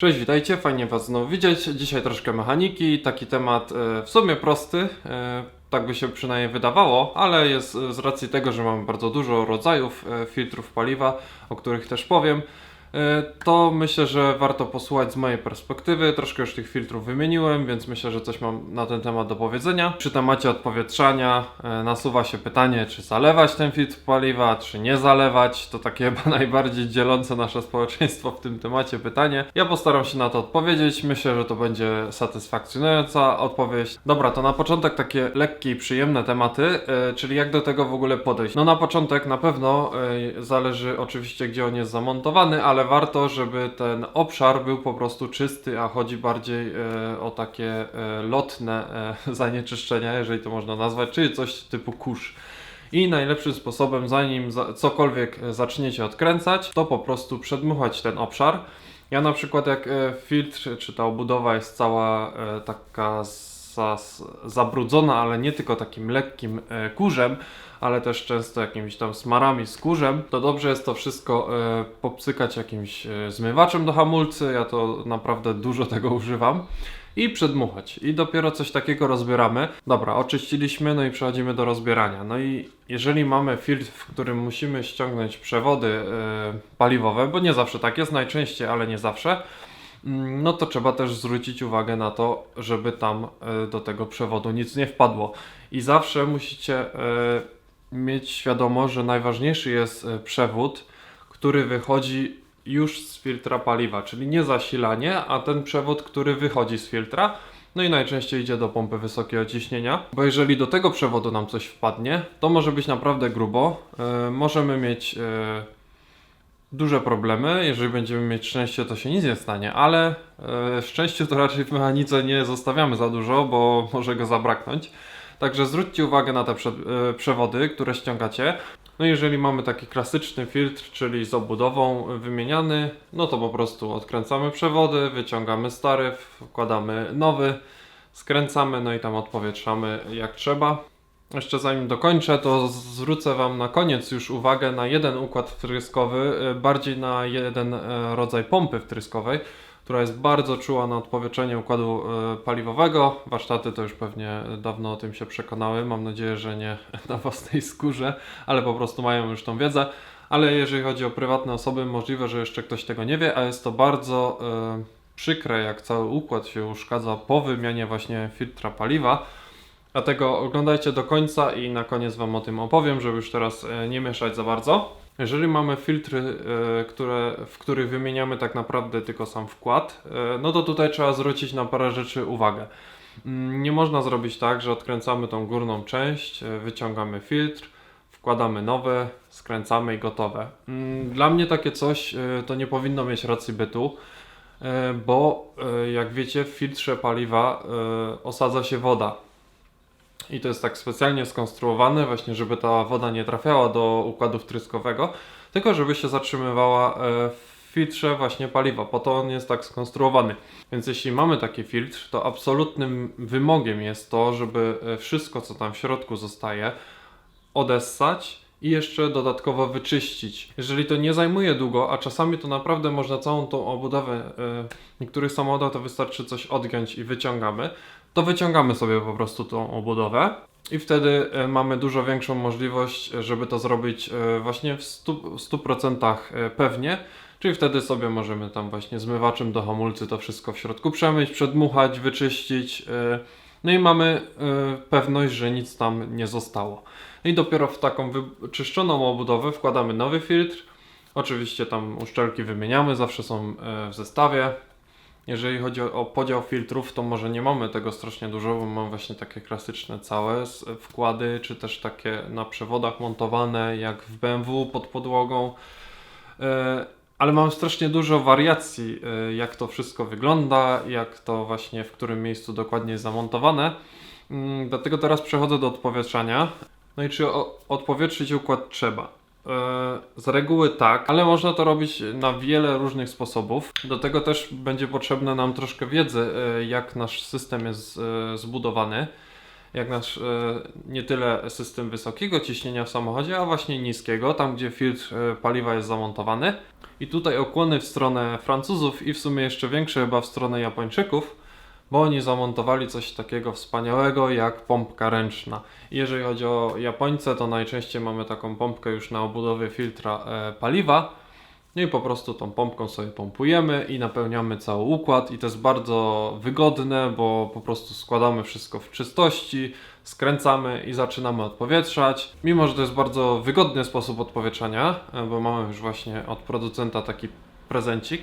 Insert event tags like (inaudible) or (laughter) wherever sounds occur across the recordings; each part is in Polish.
Cześć, witajcie, fajnie Was znowu widzieć. Dzisiaj troszkę mechaniki, taki temat e, w sumie prosty, e, tak by się przynajmniej wydawało, ale jest z racji tego, że mamy bardzo dużo rodzajów e, filtrów paliwa, o których też powiem, to myślę, że warto posłuchać z mojej perspektywy. Troszkę już tych filtrów wymieniłem, więc myślę, że coś mam na ten temat do powiedzenia. Przy temacie odpowietrzania e, nasuwa się pytanie, czy zalewać ten filtr paliwa, czy nie zalewać. To takie (laughs) chyba najbardziej dzielące nasze społeczeństwo w tym temacie pytanie. Ja postaram się na to odpowiedzieć. Myślę, że to będzie satysfakcjonująca odpowiedź. Dobra, to na początek takie lekkie i przyjemne tematy, e, czyli jak do tego w ogóle podejść. No na początek na pewno e, zależy oczywiście gdzie on jest zamontowany, ale warto, żeby ten obszar był po prostu czysty, a chodzi bardziej e, o takie e, lotne e, (laughs) zanieczyszczenia, jeżeli to można nazwać, czyli coś typu kurz. I najlepszym sposobem, zanim za, cokolwiek e, zaczniecie odkręcać, to po prostu przedmuchać ten obszar. Ja na przykład jak e, filtr, czy ta obudowa jest cała e, taka zas, zabrudzona, ale nie tylko takim lekkim e, kurzem, ale też często jakimiś tam smarami z kurzem, to dobrze jest to wszystko e, popsykać jakimś e, zmywaczem do hamulcy. Ja to naprawdę dużo (laughs) tego używam. I przedmuchać. I dopiero coś takiego rozbieramy. Dobra, oczyściliśmy, no i przechodzimy do rozbierania. No i jeżeli mamy filtr, w którym musimy ściągnąć przewody e, paliwowe, bo nie zawsze tak jest, najczęściej, ale nie zawsze, no to trzeba też zwrócić uwagę na to, żeby tam e, do tego przewodu nic nie wpadło. I zawsze musicie e, mieć świadomość, że najważniejszy jest e, przewód, który wychodzi już z filtra paliwa, czyli nie zasilanie, a ten przewód, który wychodzi z filtra. No i najczęściej idzie do pompy wysokiego ciśnienia, bo jeżeli do tego przewodu nam coś wpadnie, to może być naprawdę grubo. Możemy mieć duże problemy. Jeżeli będziemy mieć szczęście, to się nic nie stanie, ale e, szczęściu to raczej w mechanice nie zostawiamy za dużo, bo może go zabraknąć. Także zwróćcie uwagę na te e, przewody, które ściągacie. No jeżeli mamy taki klasyczny filtr, czyli z obudową wymieniany, no to po prostu odkręcamy przewody, wyciągamy stary, wkładamy nowy, skręcamy, no i tam odpowietrzamy jak trzeba. Jeszcze zanim dokończę, to zwrócę Wam na koniec już uwagę na jeden układ wtryskowy, e, bardziej na jeden e, rodzaj pompy wtryskowej, która jest bardzo czuła na odpowietrzenie układu e, paliwowego. Warsztaty to już pewnie dawno o tym się przekonały. Mam nadzieję, że nie (laughs) na własnej skórze, ale po prostu mają już tą wiedzę. Ale jeżeli chodzi o prywatne osoby, możliwe, że jeszcze ktoś tego nie wie, a jest to bardzo e, przykre, jak cały układ się uszkadza po wymianie właśnie filtra paliwa. Dlatego oglądajcie do końca i na koniec Wam o tym opowiem, żeby już teraz e, nie mieszać za bardzo. Jeżeli mamy filtry, e, które, w których wymieniamy tak naprawdę tylko sam wkład, e, no to tutaj trzeba zwrócić na parę rzeczy uwagę. Mm, Nie można zrobić tak, że odkręcamy tą górną część, wyciągamy filtr, wkładamy nowe, skręcamy i gotowe. Mm, Dla mnie takie coś to nie powinno mieć racji bytu, bo jak wiecie w filtrze paliwa osadza się woda. I to jest tak specjalnie skonstruowane właśnie, żeby ta woda nie trafiała do układu wtryskowego, tylko żeby się zatrzymywała e, w filtrze właśnie paliwa. Po to on jest tak skonstruowany. Więc jeśli mamy taki filtr, to absolutnym wymogiem jest to, żeby e, wszystko, co tam w środku zostaje, odessać i jeszcze dodatkowo wyczyścić. Jeżeli to nie zajmuje długo, a czasami to naprawdę można całą tą obudowę, e, niektórych samochodach to wystarczy coś odgiąć i wyciągamy, to wyciągamy sobie po prostu tą obudowę i wtedy e, mamy dużo większą możliwość, e, żeby to zrobić e, właśnie w 100%, w 100% e, pewnie. Czyli wtedy sobie możemy tam właśnie zmywaczem do hamulcy to wszystko w środku przemyć, przedmuchać, wyczyścić. No i mamy pewność, że nic tam nie zostało. I dopiero w taką wyczyszczoną obudowę wkładamy nowy filtr. Oczywiście tam uszczelki wymieniamy, zawsze są w zestawie. Jeżeli chodzi o, podział filtrów, to może nie mamy tego strasznie dużo, bo mam właśnie takie klasyczne całe wkłady, czy też takie na przewodach montowane, jak w BMW pod podłogą. E, Ale mam strasznie dużo wariacji, e, jak to wszystko wygląda, jak to właśnie w którym miejscu dokładnie jest zamontowane. Mm, Dlatego teraz przechodzę do odpowietrzania. No i czy odpowietrzyć układ trzeba? E, Z reguły tak, ale można to robić na wiele różnych sposobów. Do tego też będzie potrzebne nam troszkę wiedzy, e, jak nasz system jest e, zbudowany. jak nasz nie tyle system wysokiego ciśnienia w samochodzie, a właśnie niskiego, tam gdzie filtr paliwa jest zamontowany. I tutaj okłony w stronę Francuzów i w sumie jeszcze większe chyba w stronę Japończyków, bo oni zamontowali coś takiego wspaniałego jak pompka ręczna. Jeżeli chodzi o Japońce, to najczęściej mamy taką pompkę już na obudowie filtra e, paliwa. No i po prostu tą pompką sobie pompujemy i napełniamy cały układ i to jest bardzo wygodne, bo po prostu składamy wszystko w czystości, skręcamy i zaczynamy odpowietrzać. Mimo, że to jest bardzo wygodny sposób odpowietrzania, e, bo mamy już właśnie od producenta taki prezencik,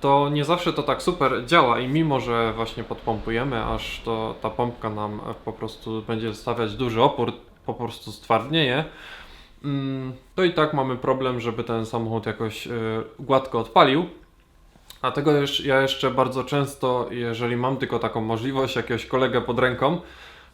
to nie zawsze to tak super działa i mimo, że właśnie podpompujemy, aż to ta pompka nam e, po prostu będzie stawiać duży opór, po prostu stwardnieje, mm, to i tak mamy problem, żeby ten samochód jakoś y, gładko odpalił. Dlatego już, ja jeszcze bardzo często, jeżeli mam tylko taką możliwość, jakiegoś kolegę pod ręką,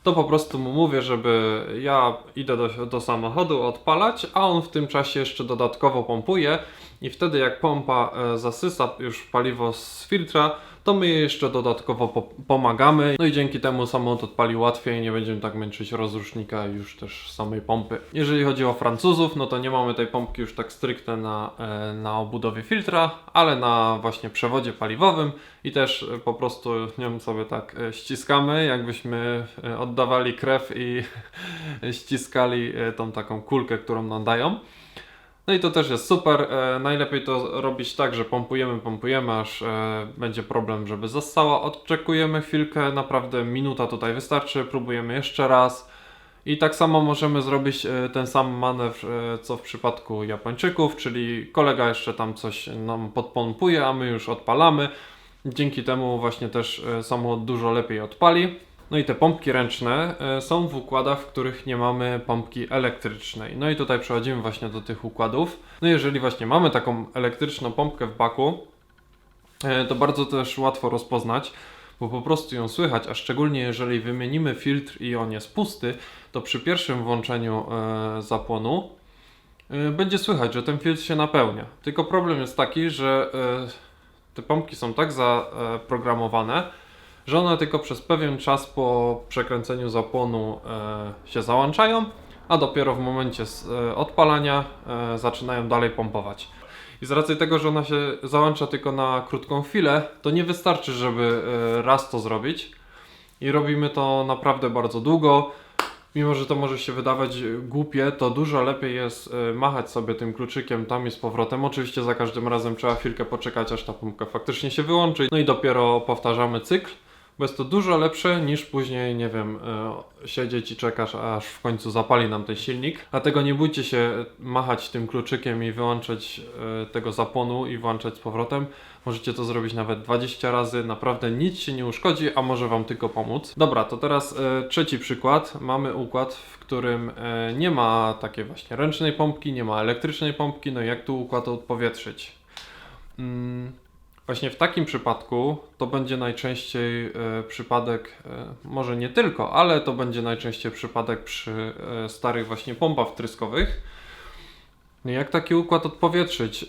to po prostu mu mówię, żeby ja idę do, do samochodu odpalać, a on w tym czasie jeszcze dodatkowo pompuje i wtedy jak pompa e, zasysa już paliwo z filtra, to my jeszcze dodatkowo po pomagamy. No i dzięki temu samochód odpali łatwiej, nie będziemy tak męczyć rozrusznika już też samej pompy. Jeżeli chodzi o Francuzów, no to nie mamy tej pompki już tak stricte na, e, na obudowie filtra, ale na właśnie przewodzie paliwowym i też e, po prostu nią sobie tak e, ściskamy, jakbyśmy oddawali krew i (laughs) ściskali tą taką kulkę, którą nam dają. No i to też jest super. E, najlepiej to robić tak, że pompujemy, pompujemy, aż e, będzie problem, żeby zassała. Odczekujemy chwilkę, naprawdę minuta tutaj wystarczy, próbujemy jeszcze raz. I tak samo możemy zrobić e, ten sam manewr, co w przypadku Japończyków, czyli kolega jeszcze tam coś nam podpompuje, a my już odpalamy. Dzięki temu właśnie też samochód dużo lepiej odpali. No i te pompki ręczne e, są w układach, w których nie mamy pompki elektrycznej. No i tutaj przechodzimy właśnie do tych układów. No jeżeli właśnie mamy taką elektryczną pompkę w baku, e, to bardzo też łatwo rozpoznać, bo po prostu ją słychać, a szczególnie jeżeli wymienimy filtr i on jest pusty, to przy pierwszym włączeniu e, zapłonu będzie słychać, że ten filtr się napełnia. Tylko problem jest taki, że te pompki są tak zaprogramowane, że one tylko przez pewien czas po przekręceniu zapłonu e, się załączają, a dopiero w momencie e, odpalania e, zaczynają dalej pompować. I z racji tego, że ona się załącza tylko na krótką chwilę, to nie wystarczy, żeby raz to zrobić. I robimy to naprawdę bardzo długo. Mimo, że to może się wydawać głupie, to dużo lepiej jest machać sobie tym kluczykiem tam i z powrotem. Oczywiście za każdym razem trzeba chwilkę poczekać, aż ta pompka faktycznie się wyłączy. No i dopiero powtarzamy cykl, bo jest to dużo lepsze niż później, nie wiem, e, siedzieć i czekasz, aż w końcu zapali nam ten silnik. Dlatego nie bójcie się machać tym kluczykiem i wyłączać e, tego zapłonu i włączać z powrotem. Możecie to zrobić nawet 20 razy, naprawdę nic się nie uszkodzi, a może Wam tylko pomóc. Dobra, to teraz e, trzeci przykład. Mamy układ, w którym nie ma takiej właśnie ręcznej pompki, nie ma elektrycznej pompki, no i jak tu układ odpowietrzyć? Mm, Właśnie w takim przypadku to będzie najczęściej e, przypadek, e, może nie tylko, ale to będzie najczęściej przypadek przy e, starych właśnie pompach wtryskowych. No Jak taki układ odpowietrzyć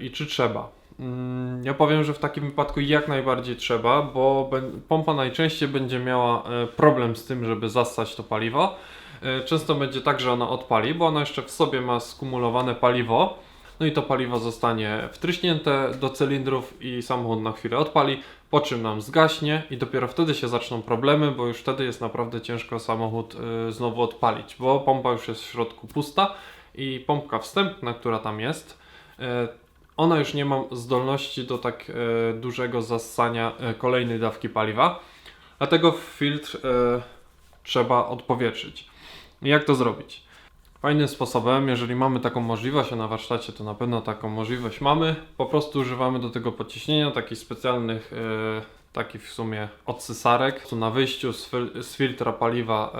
i czy trzeba? Mm, Ja powiem, że w takim wypadku jak najbardziej trzeba, bo pompa najczęściej będzie miała problem z tym, żeby zassać to paliwo. Często będzie tak, że ona odpali, bo ona jeszcze w sobie ma skumulowane paliwo. No i to paliwo zostanie wtryśnięte do cylindrów i samochód na chwilę odpali, po czym nam zgaśnie i dopiero wtedy się zaczną problemy, bo już wtedy jest naprawdę ciężko samochód y, znowu odpalić, bo pompa już jest w środku pusta i pompka wstępna, która tam jest, y, ona już nie ma zdolności do tak y, dużego zassania kolejnej dawki paliwa, dlatego filtr trzeba odpowietrzyć. Jak to zrobić? Fajnym sposobem, jeżeli mamy taką możliwość, a na warsztacie to na pewno taką możliwość mamy, po prostu używamy do tego podciśnienia takich specjalnych, e, takich w sumie odsysarek. Tu na wyjściu z, fil- z filtra paliwa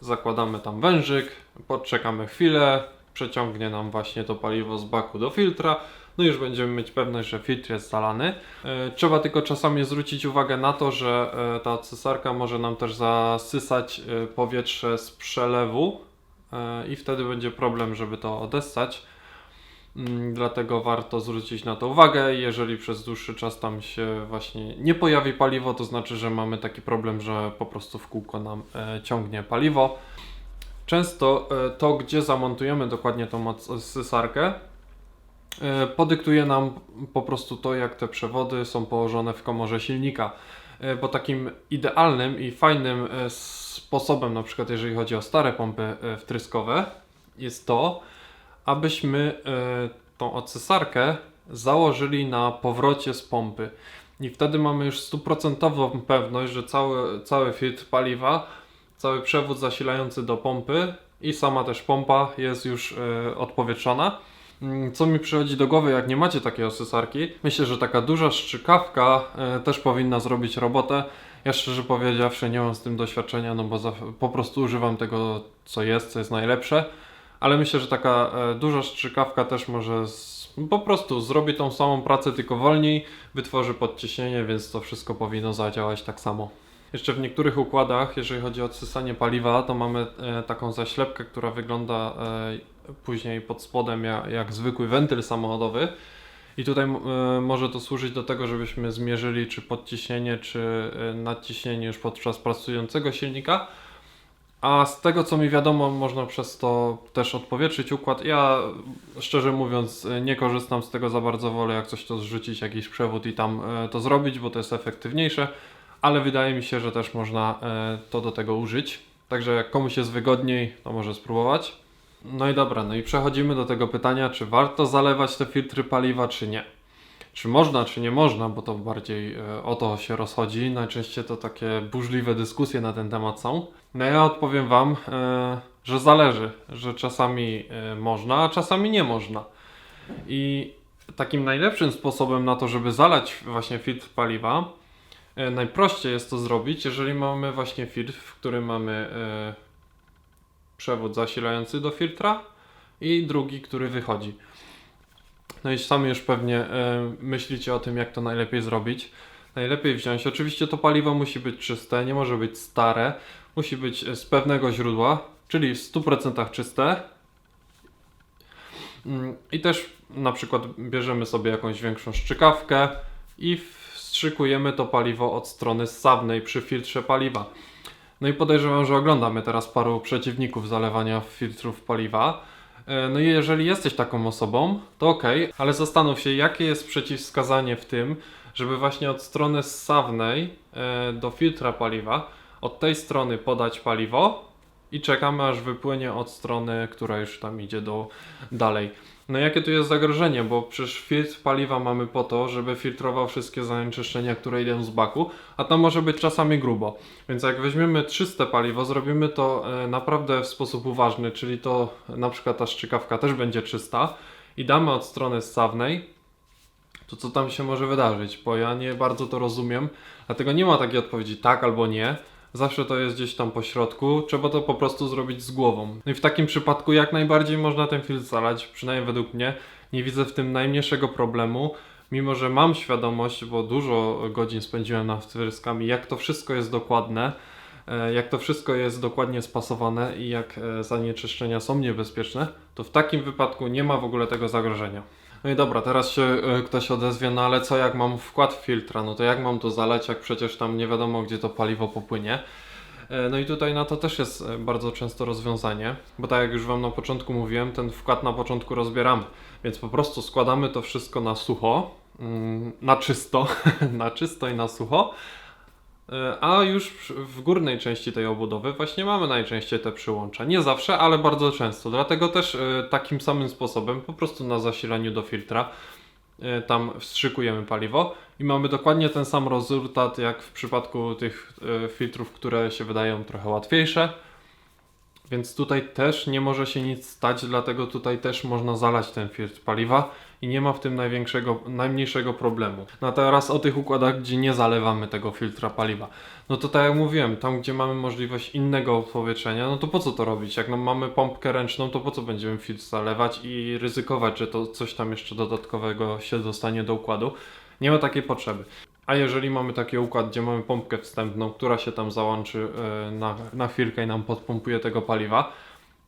e, zakładamy tam wężyk, podczekamy chwilę, przeciągnie nam właśnie to paliwo z baku do filtra. No już będziemy mieć pewność, że filtr jest zalany. E, Trzeba tylko czasami zwrócić uwagę na to, że e, ta odsysarka może nam też zasysać powietrze z przelewu, i wtedy będzie problem, żeby to odessać. Mm, Dlatego warto zwrócić na to uwagę. Jeżeli przez dłuższy czas tam się właśnie nie pojawi paliwo, to znaczy, że mamy taki problem, że po prostu w kółko nam e, ciągnie paliwo. Często e, to, gdzie zamontujemy dokładnie tą odsysarkę, e, podyktuje nam po prostu to, jak te przewody są położone w komorze silnika. E, Bo takim idealnym i fajnym e, sposobem, na przykład jeżeli chodzi o stare pompy e, wtryskowe, jest to, abyśmy e, tą odsysarkę założyli na powrocie z pompy. I wtedy mamy już stuprocentową pewność, że cały, cały filtr paliwa, cały przewód zasilający do pompy i sama też pompa jest już e, odpowietrzona. Mm, Co mi przychodzi do głowy, jak nie macie takiej osysarki? Myślę, że taka duża szczykawka e, też powinna zrobić robotę. Ja szczerze powiedziawszy nie mam z tym doświadczenia, no bo po prostu używam tego, co jest, co jest najlepsze. Ale myślę, że taka e, duża strzykawka też może z, po prostu zrobi tą samą pracę, tylko wolniej, wytworzy podciśnienie, więc to wszystko powinno zadziałać tak samo. Jeszcze w niektórych układach, jeżeli chodzi o odsysanie paliwa, to mamy e, taką zaślepkę, która wygląda później pod spodem jak, jak zwykły wentyl samochodowy. I tutaj e, może to służyć do tego, żebyśmy zmierzyli czy podciśnienie, czy e, nadciśnienie już podczas pracującego silnika. A z tego co mi wiadomo, można przez to też odpowietrzyć układ. Ja szczerze mówiąc e, nie korzystam z tego za bardzo, wolę jak coś to zrzucić jakiś przewód i tam to zrobić, bo to jest efektywniejsze, ale wydaje mi się, że też można to do tego użyć. Także jak komuś jest wygodniej, to może spróbować. No i dobra, no i przechodzimy do tego pytania, czy warto zalewać te filtry paliwa, czy nie. Czy można, czy nie można, bo to bardziej e, o to się rozchodzi. Najczęściej to takie burzliwe dyskusje na ten temat są. No ja odpowiem Wam, e, że zależy, że czasami e, można, a czasami nie można. I takim najlepszym sposobem na to, żeby zalać właśnie filtr paliwa, najprościej jest to zrobić, jeżeli mamy właśnie filtr, w którym mamy przewód zasilający do filtra i drugi, który wychodzi. No i sami już pewnie e, myślicie o tym, jak to najlepiej zrobić. Najlepiej wziąć, oczywiście to paliwo musi być czyste, nie może być stare, musi być e, z pewnego źródła, czyli w 100% czyste. Mm, I też na przykład bierzemy sobie jakąś większą szczykawkę i wstrzykujemy to paliwo od strony ssawnej przy filtrze paliwa. No i podejrzewam, że oglądamy teraz paru przeciwników zalewania filtrów paliwa. E, No i jeżeli jesteś taką osobą, to ok, ale zastanów się, jakie jest przeciwwskazanie w tym, żeby właśnie od strony ssawnej e, do filtra paliwa, od tej strony podać paliwo i czekamy aż wypłynie od strony, która już tam idzie do dalej. No jakie tu jest zagrożenie, bo przecież filtr paliwa mamy po to, żeby filtrował wszystkie zanieczyszczenia, które idą z baku, a tam może być czasami grubo. Więc jak weźmiemy czyste paliwo, zrobimy to e, naprawdę w sposób uważny, czyli to na przykład ta szczykawka też będzie czysta i damy od strony ssawnej, to co tam się może wydarzyć? Bo ja nie bardzo to rozumiem, dlatego nie ma takiej odpowiedzi tak albo nie. Zawsze to jest gdzieś tam po środku, trzeba to po prostu zrobić z głową. No i w takim przypadku jak najbardziej można ten filtr zalać, przynajmniej według mnie. Nie widzę w tym najmniejszego problemu, mimo że mam świadomość, bo dużo godzin spędziłem nad wtryskami, jak to wszystko jest dokładne, e, jak to wszystko jest dokładnie spasowane i jak e, zanieczyszczenia są niebezpieczne, to w takim wypadku nie ma w ogóle tego zagrożenia. No i dobra, teraz się e, ktoś odezwie, no ale co jak mam wkład filtra, no to jak mam to zalać, jak przecież tam nie wiadomo gdzie to paliwo popłynie. E, No i tutaj na to też jest e, bardzo często rozwiązanie, bo tak jak już Wam na początku mówiłem, ten wkład na początku rozbieramy, więc po prostu składamy to wszystko na sucho, mm, na czysto, (laughs) na czysto i na sucho, a już w górnej części tej obudowy właśnie mamy najczęściej te przyłącza. Nie zawsze, ale bardzo często. Dlatego też e, takim samym sposobem, po prostu na zasilaniu do filtra, e, tam wstrzykujemy paliwo i mamy dokładnie ten sam rezultat jak w przypadku tych e, filtrów, które się wydają trochę łatwiejsze. Więc tutaj też nie może się nic stać, dlatego tutaj też można zalać ten filtr paliwa i nie ma w tym największego, najmniejszego problemu. No teraz o tych układach, gdzie nie zalewamy tego filtra paliwa. No to tak jak mówiłem, tam gdzie mamy możliwość innego odpowietrzenia, no to po co to robić? Jak no mamy pompkę ręczną, to po co będziemy filtr zalewać i ryzykować, że to coś tam jeszcze dodatkowego się dostanie do układu? Nie ma takiej potrzeby. A jeżeli mamy taki układ, gdzie mamy pompkę wstępną, która się tam załączy e, na, na chwilkę i nam podpompuje tego paliwa,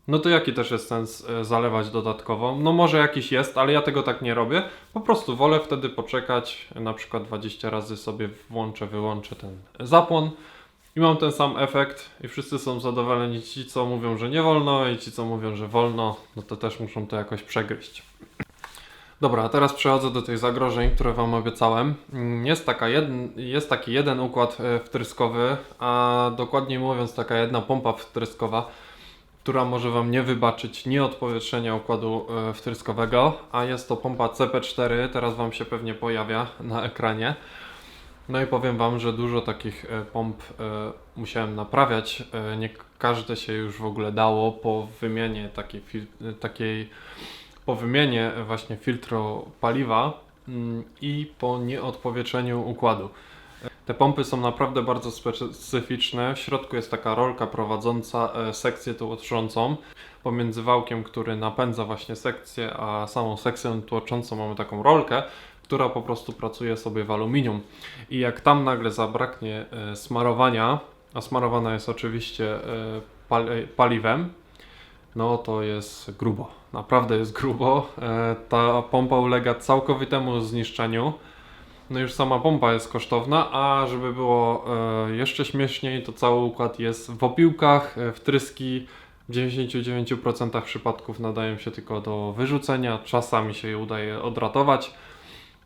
no to jaki też jest sens e, zalewać dodatkowo? No może jakiś jest, ale ja tego tak nie robię. Po prostu wolę wtedy poczekać, na przykład 20 razy sobie włączę, wyłączę ten zapłon i mam ten sam efekt i wszyscy są zadowoleni. Ci, co mówią, że nie wolno i ci, co mówią, że wolno, no to też muszą to jakoś przegryźć. Dobra, a teraz przechodzę do tych zagrożeń, które Wam obiecałem. Mm, Jest, taka jest taki jeden układ e, wtryskowy, a dokładniej mówiąc taka jedna pompa wtryskowa, która może Wam nie wybaczyć nieodpowietrzenia układu e, wtryskowego, a jest to pompa CP4, teraz Wam się pewnie pojawia na ekranie. No i powiem Wam, że dużo takich e, pomp musiałem naprawiać. Nie każde się już w ogóle dało po wymianie takiej, takiej po wymianie właśnie filtru paliwa mm, i po nieodpowietrzeniu układu. Te pompy są naprawdę bardzo specyficzne. W środku jest taka rolka prowadząca e, sekcję tłoczącą. Pomiędzy wałkiem, który napędza właśnie sekcję, a samą sekcję tłoczącą mamy taką rolkę, która po prostu pracuje sobie w aluminium. I jak tam nagle zabraknie e, smarowania, a smarowana jest oczywiście e, pal- paliwem, no to jest grubo. Naprawdę jest grubo. E, ta pompa ulega całkowitemu zniszczeniu. No już sama pompa jest kosztowna, a żeby było e, jeszcze śmieszniej, to cały układ jest w opiłkach, e, wtryski w 99% przypadków nadają się tylko do wyrzucenia, czasami się je udaje odratować,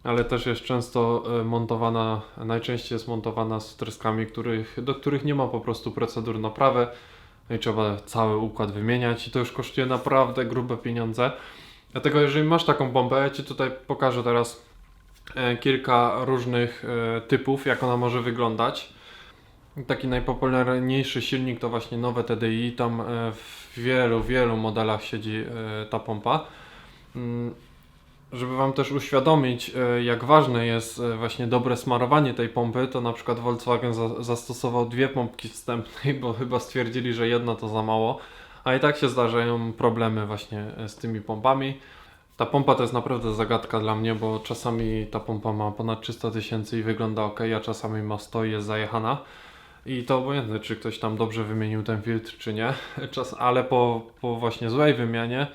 ale też jest często e, montowana, najczęściej jest montowana z wtryskami, których, do których nie ma po prostu procedur naprawy. No i trzeba cały układ wymieniać i to już kosztuje naprawdę grube pieniądze. Dlatego jeżeli masz taką pompę, ja Ci tutaj pokażę teraz e, kilka różnych e, typów, jak ona może wyglądać. Taki najpopularniejszy silnik to właśnie nowe TDI, tam e, w wielu, wielu modelach siedzi ta pompa. Żeby Wam też uświadomić, e, jak ważne jest e, właśnie dobre smarowanie tej pompy, to na przykład Volkswagen za zastosował dwie pompki wstępnej, bo chyba stwierdzili, że jedna to za mało, a i tak się zdarzają problemy właśnie e, z tymi pompami. Ta pompa to jest naprawdę zagadka dla mnie, bo czasami ta pompa ma ponad 300 tysięcy i wygląda ok, a czasami ma 100 i jest zajechana. I to obojętne, czy ktoś tam dobrze wymienił ten filtr, czy nie. (laughs) Czas, ale po, po właśnie złej wymianie,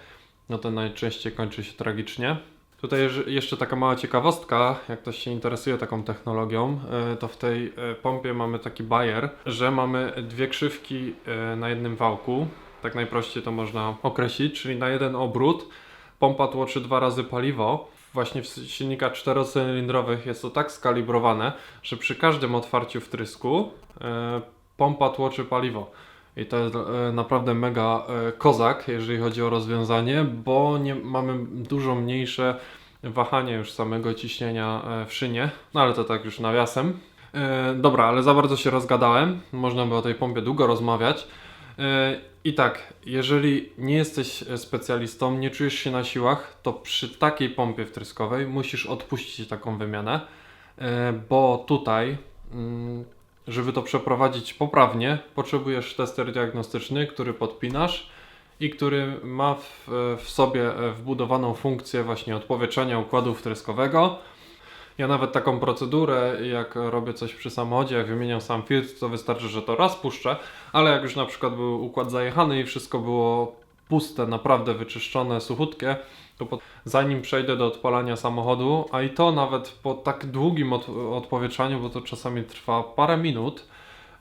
no to najczęściej kończy się tragicznie. Tutaj jeszcze taka mała ciekawostka, jak ktoś się interesuje taką technologią, e, to w tej e, pompie mamy taki bajer, że mamy dwie krzywki e, na jednym wałku. Tak najprościej to można określić, czyli na jeden obrót pompa tłoczy dwa razy paliwo. Właśnie w silnikach czterocylindrowych jest to tak skalibrowane, że przy każdym otwarciu wtrysku pompa tłoczy paliwo. I to jest e, naprawdę mega e, kozak, jeżeli chodzi o rozwiązanie, bo nie, mamy dużo mniejsze wahanie już samego ciśnienia e, w szynie. No ale to tak już nawiasem. Dobra, ale za bardzo się rozgadałem. Można by o tej pompie długo rozmawiać. I tak, jeżeli nie jesteś specjalistą, nie czujesz się na siłach, to przy takiej pompie wtryskowej musisz odpuścić taką wymianę, bo tutaj, mm, żeby to przeprowadzić poprawnie, potrzebujesz tester diagnostyczny, który podpinasz i który ma w, w sobie wbudowaną funkcję właśnie odpowietrzenia układu wtryskowego. Ja nawet taką procedurę, jak robię coś przy samochodzie, jak wymieniam sam filtr, to wystarczy, że to raz puszczę, ale jak już na przykład był układ zajechany i wszystko było puste, naprawdę wyczyszczone, suchutkie, zanim przejdę do odpalania samochodu, a i to nawet po tak długim od, odpowietrzaniu, bo to czasami trwa parę minut,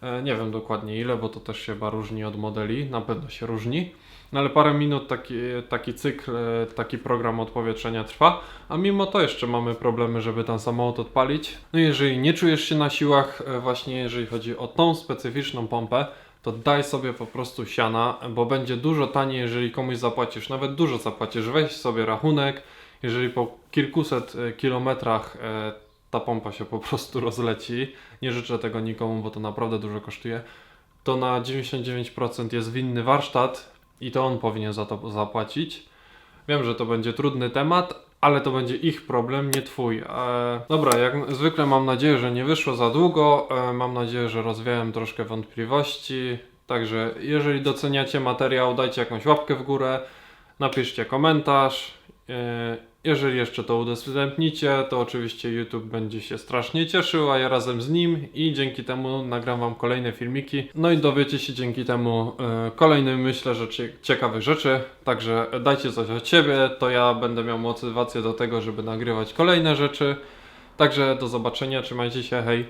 e, nie wiem dokładnie ile, bo to też się chyba różni od modeli, na pewno się różni, no ale parę minut taki, taki cykl, e, taki program odpowietrzenia trwa, a mimo to jeszcze mamy problemy, żeby ten samochód odpalić. No jeżeli nie czujesz się na siłach, e, właśnie jeżeli chodzi o tą specyficzną pompę, to daj sobie po prostu siana, bo będzie dużo taniej, jeżeli komuś zapłacisz, nawet dużo zapłacisz, weź sobie rachunek, jeżeli po kilkuset e, kilometrach e, ta pompa się po prostu (laughs) rozleci, nie życzę tego nikomu, bo to naprawdę dużo kosztuje, to na 99% jest winny warsztat i to on powinien za to zapłacić. Wiem, że to będzie trudny temat, ale to będzie ich problem, nie twój. E, dobra, jak zwykle mam nadzieję, że nie wyszło za długo. E, mam nadzieję, że rozwiałem troszkę wątpliwości. Także jeżeli doceniacie materiał, dajcie jakąś łapkę w górę, napiszcie komentarz. E, Jeżeli jeszcze to udostępnicie, to oczywiście YouTube będzie się strasznie cieszył, a ja razem z nim i dzięki temu nagram Wam kolejne filmiki. No i dowiecie się dzięki temu e, kolejnych, myślę, że cie- ciekawych rzeczy. Także dajcie coś od siebie, to ja będę miał motywację do tego, żeby nagrywać kolejne rzeczy. Także do zobaczenia, trzymajcie się, hej!